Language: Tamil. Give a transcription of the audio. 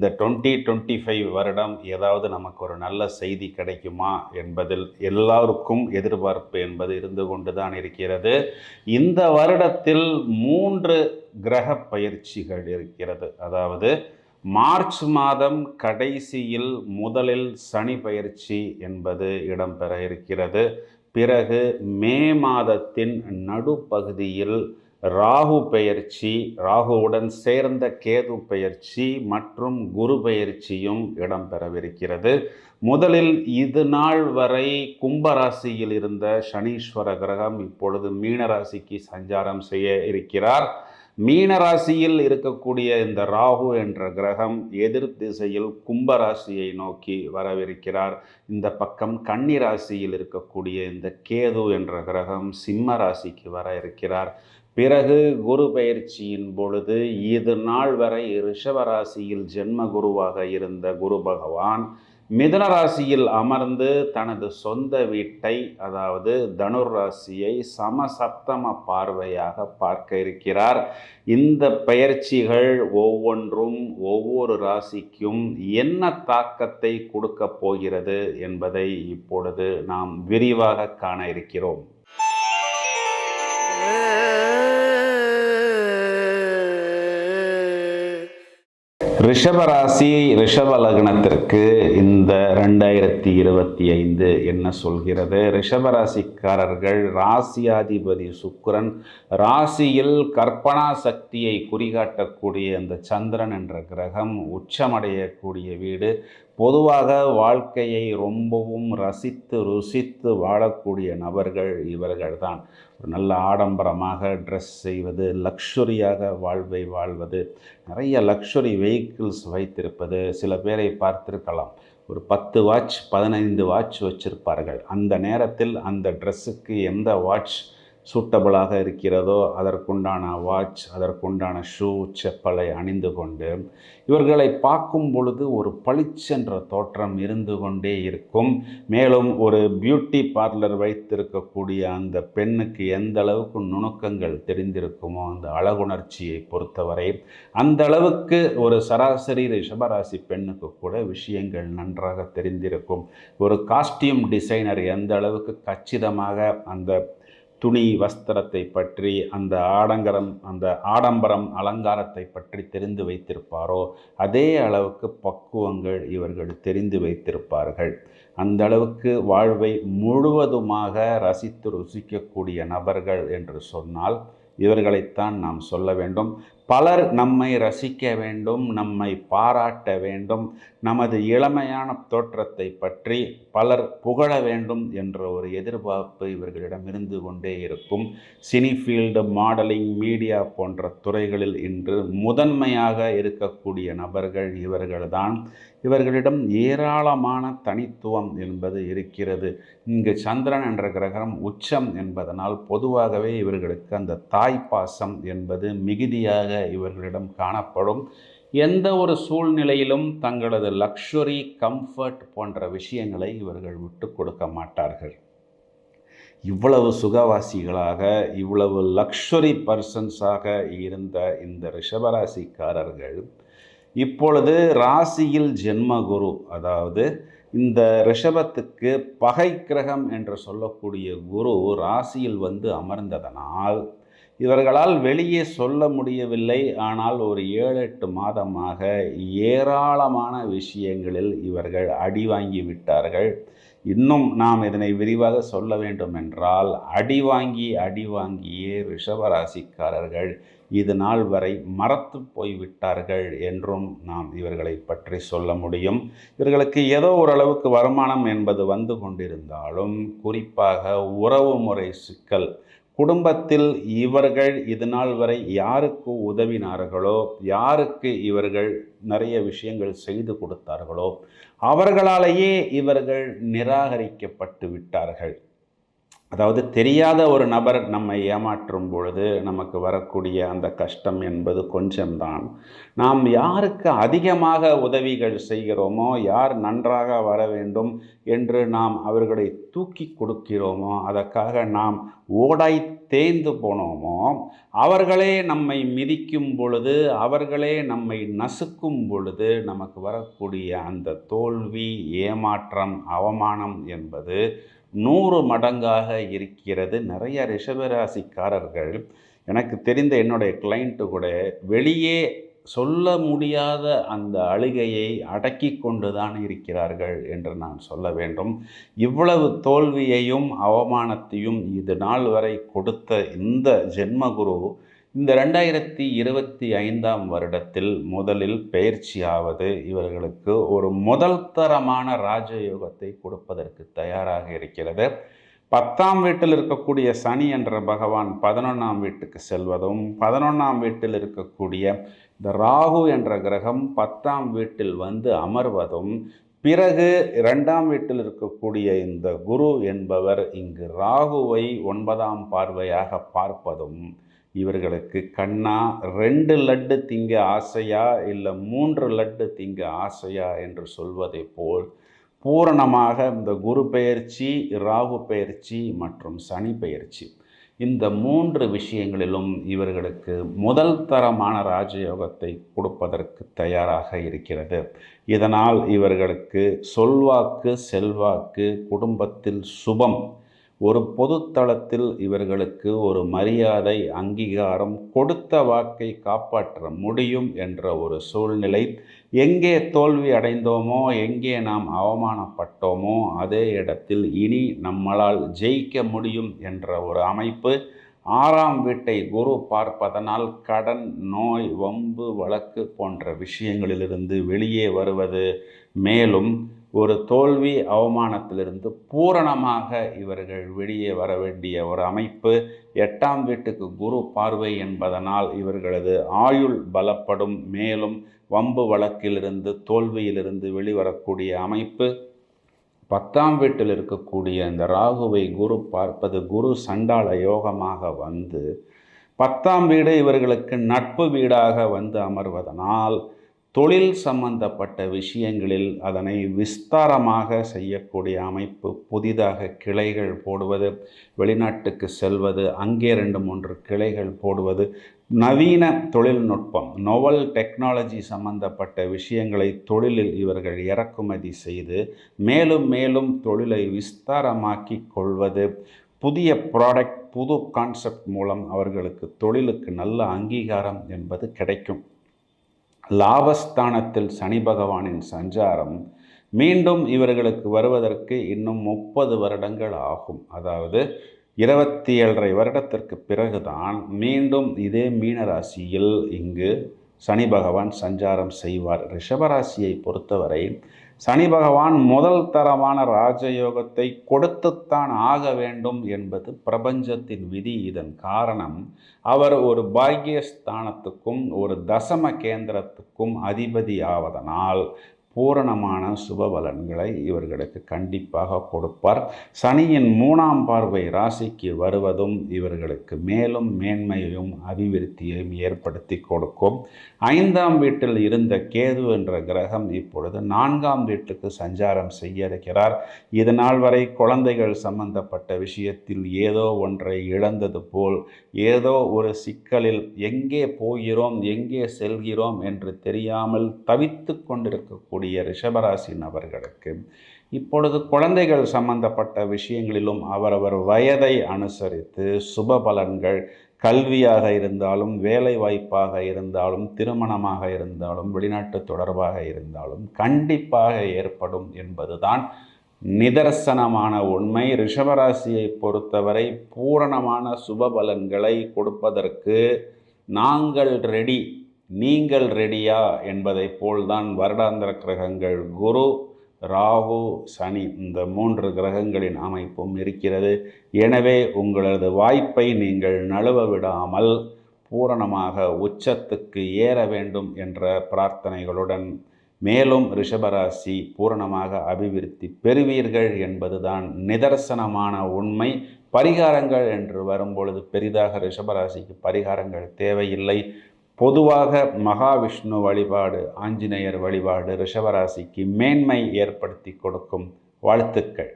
இந்த டுவெண்ட்டி டுவெண்ட்டி ஃபைவ் வருடம் ஏதாவது நமக்கு ஒரு நல்ல செய்தி கிடைக்குமா என்பதில் எல்லாருக்கும் எதிர்பார்ப்பு என்பது இருந்து கொண்டு தான் இருக்கிறது. இந்த வருடத்தில் மூன்று கிரக பயிற்சிகள் இருக்கிறது. அதாவது மார்ச் மாதம் கடைசியில் முதலில் சனி பயிற்சி என்பது இடம்பெற இருக்கிறது. பிறகு மே மாதத்தின் நடுப்பகுதியில் ராகு பெயர்ச்சி ராகுவுடன் சேர்ந்த கேது பெயர்ச்சி மற்றும் குரு பெயர்ச்சியும் இடம்பெறவிருக்கிறது. முதலில் இது நாள் வரை கும்பராசியில் இருந்த சனீஸ்வர கிரகம் இப்பொழுது மீனராசிக்கு சஞ்சாரம் செய்ய இருக்கிறார். மீனராசியில் இருக்கக்கூடிய இந்த ராகு என்ற கிரகம் எதிர் திசையில் கும்பராசியை நோக்கி வரவிருக்கிறார். இந்த பக்கம் கன்னிராசியில் இருக்கக்கூடிய இந்த கேது என்ற கிரகம் சிம்ம ராசிக்கு வர இருக்கிறார். பிறகு குரு பயிற்சியின் பொழுது இது நாள் வரை ரிஷபராசியில் ஜென்ம குருவாக இருந்த குரு பகவான் மிதன ராசியில் அமர்ந்து தனது சொந்த வீட்டை அதாவது தனுர் ராசியை சமசப்தம பார்வையாக பார்க்க இருக்கிறார். இந்த பயிற்சிகள் ஒவ்வொன்றும் ஒவ்வொரு ராசிக்கும் என்ன தாக்கத்தை கொடுக்க போகிறது என்பதை இப்பொழுது நாம் விரிவாக காண இருக்கிறோம். ரிஷபராசி ரிஷப லக்னத்திற்கு இந்த ரெண்டாயிரத்தி இருபத்தி ஐந்து என்ன சொல்கிறது? ரிஷபராசிக்காரர்கள் ராசியாதிபதி சுக்கரன் ராசியில் கற்பனா சக்தியை குறிகாட்டக்கூடிய அந்த சந்திரன் என்ற கிரகம் உச்சமடையக்கூடிய வீடு. பொதுவாக வாழ்க்கையை ரொம்பவும் ரசித்து ருசித்து வாழக்கூடிய நபர்கள் இவர்கள்தான். ஒரு நல்ல ஆடம்பரமாக ட்ரெஸ் செய்வது லக்ஷுரியாக வாழ்வை வாழ்வது நிறைய லக்ஷுரி வெஹிக்கிள்ஸ் வைத்திருப்பது சில பேரை பார்த்திருக்கலாம். ஒரு பத்து வாட்ச் பதினைந்து வாட்ச் வச்சுருப்பார்கள். அந்த நேரத்தில் அந்த ட்ரெஸ்ஸுக்கு எந்த வாட்ச் சூட்டபிளாக இருக்கிறதோ அதற்குண்டான வாட்ச் அதற்குண்டான ஷூ செப்பலை அணிந்து கொண்டு இவர்களை பார்க்கும் பொழுது ஒரு பளிச்சென்ற தோற்றம் இருந்து கொண்டே இருக்கும். மேலும் ஒரு பியூட்டி பார்லர் வைத்திருக்கக்கூடிய அந்த பெண்ணுக்கு எந்த அளவுக்கு நுணுக்கங்கள் தெரிந்திருக்குமோ அந்த அழகுணர்ச்சியை பொறுத்தவரை அந்த அளவுக்கு ஒரு சராசரி ரிஷபராசி பெண்ணுக்கு கூட விஷயங்கள் நன்றாக தெரிந்திருக்கும். ஒரு காஸ்டியூம் டிசைனர் எந்த அளவுக்கு கச்சிதமாக அந்த துணி வஸ்திரத்தை பற்றி அந்த ஆடங்கரம் அந்த ஆடம்பரம் அலங்காரத்தை பற்றி தெரிந்து வைத்திருப்பாரோ? அதே அளவுக்கு பக்குவங்கள் இவர்கள் தெரிந்து வைத்திருப்பார்கள். அந்த அளவுக்கு வாழ்வை முழுவதுமாக ரசித்து ருசிக்கக்கூடிய நபர்கள் என்று சொன்னால் இவர்களைத்தான் நாம் சொல்ல வேண்டும். பலர் நம்மை ரசிக்க வேண்டும் நம்மை பாராட்ட வேண்டும். நமது இளமையான தோற்றத்தை பற்றி பலர் புகழ வேண்டும் என்ற ஒரு எதிர்பார்ப்பு இவர்களிடம் இருந்து கொண்டே இருக்கும். சினி ஃபீல்டு மாடலிங் மீடியா போன்ற துறைகளில் இன்று முதன்மையாக இருக்கக்கூடிய நபர்கள் இவர்கள்தான். இவர்களிடம் ஏராளமான தனித்துவம் என்பது இருக்கிறது. இங்கு சந்திரன் என்ற கிரகம் உச்சம் என்பதனால் பொதுவாகவே இவர்களுக்கு அந்த தாய்ப்பாசம் என்பது மிகுதியாக இவர்களிடம் காணப்படும். எந்த ஒரு சூழ்நிலையிலும் தங்களது லக்ஷுரி கம்ஃபர்ட் போன்ற விஷயங்களை இவர்கள் விட்டு கொடுக்க மாட்டார்கள். இவ்வளவு சுகவாசிகளாக இவ்வளவு லக்ஷுரி பர்சன்ஸாக இருந்த இந்த ரிஷபராசிக்காரர்கள் இப்பொழுது ராசியில் ஜென்மகுரு அதாவது இந்த ரிஷபத்துக்கு பகை கிரகம் என்று சொல்லக்கூடிய குரு ராசியில் வந்து அமர்ந்ததனால் இவர்களால் வெளியே சொல்ல முடியவில்லை. ஆனால் ஒரு ஏழு எட்டு மாதமாக ஏராளமான விஷயங்களில் இவர்கள் அடி வாங்கி விட்டார்கள். இன்னும் நாம் இதனை விரிவாக சொல்ல வேண்டும் என்றால் அடி வாங்கி அடி வாங்கியே ரிஷபராசிக்காரர்கள் இது நாள் வரை மறத்து போய்விட்டார்கள் என்றும் நாம் இவர்களை பற்றி சொல்ல முடியும். இவர்களுக்கு ஏதோ ஓரளவுக்கு வருமானம் என்பது வந்து கொண்டிருந்தாலும் குறிப்பாக உறவு முறை சிக்கல். குடும்பத்தில் இவர்கள் இது நாள் வரை யாருக்கு உதவினார்களோ யாருக்கு இவர்கள் நிறைய விஷயங்கள் செய்து கொடுத்தார்களோ அவர்களாலேயே இவர்கள் நிராகரிக்கப்பட்டு விட்டார்கள். அதாவது தெரியாத ஒரு நபர் நம்மை ஏமாற்றும் பொழுது நமக்கு வரக்கூடிய அந்த கஷ்டம் என்பது கொஞ்சம்தான். நாம் யாருக்கு அதிகமாக உதவிகள் செய்கிறோமோ யார் நன்றாக வர வேண்டும் என்று நாம் அவர்களை தூக்கி கொடுக்கிறோமோ அதற்காக நாம் ஓடாய் தேய்ந்து போனோமோ அவர்களே நம்மை மிதிக்கும் பொழுது அவர்களே நம்மை நசுக்கும் பொழுது நமக்கு வரக்கூடிய அந்த தோல்வி ஏமாற்றம் அவமானம் என்பது நூறு மடங்காக இருக்கிறது. நிறைய ரிஷபராசிக்காரர்கள் எனக்கு தெரிந்த என்னுடைய கிளைண்ட்டு கூட வெளியே சொல்ல முடியாத அந்த அழுகையை அடக்கி கொண்டு தான் இருக்கிறார்கள் என்று நான் சொல்ல வேண்டும். இவ்வளவு தோல்வியையும் அவமானத்தையும் இது நாள் வரை கொடுத்த இந்த ஜென்மகுரு இந்த ரெண்டாயிரத்தி இருபத்தி ஐந்தாம் வருடத்தில் முதலில் பயிற்சியாவது இவர்களுக்கு ஒரு முதல் தரமான ராஜயோகத்தை கொடுப்பதற்கு தயாராக இருக்கிறது. பத்தாம் வீட்டில் இருக்கக்கூடிய சனி என்ற பகவான் பதினொன்றாம் வீட்டுக்கு செல்வதும் பதினொன்றாம் வீட்டில் இருக்கக்கூடிய இந்த ராகு என்ற கிரகம் பத்தாம் வீட்டில் வந்து அமர்வதும் பிறகு இரண்டாம் வீட்டில் இருக்கக்கூடிய இந்த குரு என்பவர் இங்கு ராகுவை ஒன்பதாம் பார்வையாக பார்ப்பதும் இவர்களுக்கு கண்ணா ரெண்டு லட்டு திங்க ஆசையா இல்லை மூன்று லட்டு திங்க ஆசையா என்று சொல்வதை போல் பூரணமாக இந்த குரு பெயர்ச்சி ராகு பெயர்ச்சி மற்றும் சனி பெயர்ச்சி. இந்த மூன்று விஷயங்களிலும் இவர்களுக்கு முதல் தரமான ராஜயோகத்தை கொடுப்பதற்கு தயாராக இருக்கிறது. இதனால் இவர்களுக்கு சொல்வாக்கு செல்வாக்கு குடும்பத்தில் சுபம் ஒரு பொதுத்தளத்தில் இவர்களுக்கு ஒரு மரியாதை அங்கீகாரம் கொடுத்த வாக்கை காப்பாற்ற முடியும் என்ற ஒரு சூழ்நிலை எங்கே தோல்வி அடைந்தோமோ எங்கே நாம் அவமானப்பட்டோமோ அதே இடத்தில் இனி நம்மளால் ஜெயிக்க முடியும் என்ற ஒரு அமைப்பு ஆறாம் வீட்டை குரு பார்ப்பதனால் கடன் நோய் வம்பு வழக்கு போன்ற விஷயங்களிலிருந்து வெளியே வருவது. மேலும் ஒரு தோல்வி அவமானத்திலிருந்து பூரணமாக இவர்கள் வெளியே வர வேண்டிய ஒரு அமைப்பு எட்டாம் வீட்டுக்கு குரு பார்வை என்பதனால் இவர்களது ஆயுள் பலப்படும். மேலும் வம்பு வழக்கிலிருந்து தோல்வியிலிருந்து வெளிவரக்கூடிய அமைப்பு. பத்தாம் வீட்டில் இருக்கக்கூடிய இந்த ராகுவை குரு பார்ப்பது குரு சண்டாள யோகமாக வந்து பத்தாம் வீடு இவர்களுக்கு நட்பு வீடாக வந்து அமர்வதனால் தொழில் சம்பந்தப்பட்ட விஷயங்களில் அதனை விஸ்தாரமாக செய்யக்கூடிய அமைப்பு புதிதாக கிளைகள் போடுவது வெளிநாட்டுக்கு செல்வது அங்கே ரெண்டு மூன்று கிளைகள் போடுவது நவீன தொழில்நுட்பம் நோவல் டெக்னாலஜி சம்பந்தப்பட்ட விஷயங்களை தொழிலில் இவர்கள் இறக்குமதி செய்து மேலும் மேலும் தொழிலை விஸ்தாரமாக்கி கொள்வது புதிய ப்ராடக்ட் புது கான்செப்ட் மூலம் அவர்களுக்கு தொழிலுக்கு நல்ல அங்கீகாரம் என்பது கிடைக்கும். லாபஸ்தானத்தில் சனி பகவானின் சஞ்சாரம் மீண்டும் இவர்களுக்கு வருவதற்கு இன்னும் முப்பது வருடங்கள் ஆகும். அதாவது இருபத்தி ஏழரை வருடத்திற்கு பிறகுதான் மீண்டும் இதே மீனராசியில் இங்கு சனி பகவான் சஞ்சாரம் செய்வார். ரிஷபராசியை பொறுத்தவரை சனி பகவான் முதல் தரமான ராஜயோகத்தை கொடுத்துத்தான் ஆக வேண்டும் என்பது பிரபஞ்சத்தின் விதி. இதன் காரணம் அவர் ஒரு பாக்கியஸ்தானத்துக்கும் ஒரு தசம கேந்திரத்துக்கும் அதிபதி ஆவதனால் பூரணமான சுப பலன்களை இவர்களுக்கு கண்டிப்பாக கொடுப்பார். சனியின் மூணாம் பார்வை ராசிக்கு வருவதும் இவர்களுக்கு மேலும் மேன்மையையும் அபிவிருத்தியையும் ஏற்படுத்தி கொடுக்கும். ஐந்தாம் வீட்டில் இருந்த கேது என்ற கிரகம் இப்பொழுது நான்காம் வீட்டுக்கு சஞ்சாரம் செய்ய இருக்கிறார் இதனால் வரை குழந்தைகள் சம்பந்தப்பட்ட விஷயத்தில் ஏதோ ஒன்றை இழந்தது போல் ஏதோ ஒரு சிக்கலில் எங்கே போகிறோம் எங்கே செல்கிறோம் என்று தெரியாமல் தவித்து கொண்டிருக்கக்கூடிய இருக்கக்கூடிய ரிஷபராசி நபர்களுக்கு இப்பொழுது குழந்தைகள் சம்பந்தப்பட்ட விஷயங்களிலும் அவரவர் வயதை அனுசரித்து சுப பலன்கள் கல்வியாக இருந்தாலும் வேலை வாய்ப்பாக இருந்தாலும் திருமணமாக இருந்தாலும் வெளிநாட்டு தொடர்பாக இருந்தாலும் கண்டிப்பாக ஏற்படும் என்பதுதான் நிதர்சனமான உண்மை. ரிஷபராசியை பொறுத்தவரை பூரணமான சுப பலன்களை கொடுப்பதற்கு நாங்கள் ரெடி நீங்கள் ரெடியா? என்பதை போல்தான் வருடாந்திர கிரகங்கள் குரு ராகு சனி இந்த மூன்று கிரகங்களின் அமைப்பும் இருக்கிறது. எனவே உங்களது வாய்ப்பை நீங்கள் நழுவ விடாமல் பூரணமாக உச்சத்துக்கு ஏற வேண்டும் என்ற பிரார்த்தனைகளுடன் மேலும் ரிஷபராசி பூரணமாக அபிவிருத்தி பெறுவீர்கள் என்பதுதான் நிதர்சனமான உண்மை. பரிகாரங்கள் என்று வரும்பொழுது பெரிதாக ரிஷபராசிக்கு பரிகாரங்கள் தேவையில்லை. பொதுவாக மகாவிஷ்ணு வழிபாடு ஆஞ்சநேயர் வழிபாடு ரிஷபராசிக்கு மேன்மை ஏற்படுத்தி கொடுக்கும் வாழ்த்துக்கள்.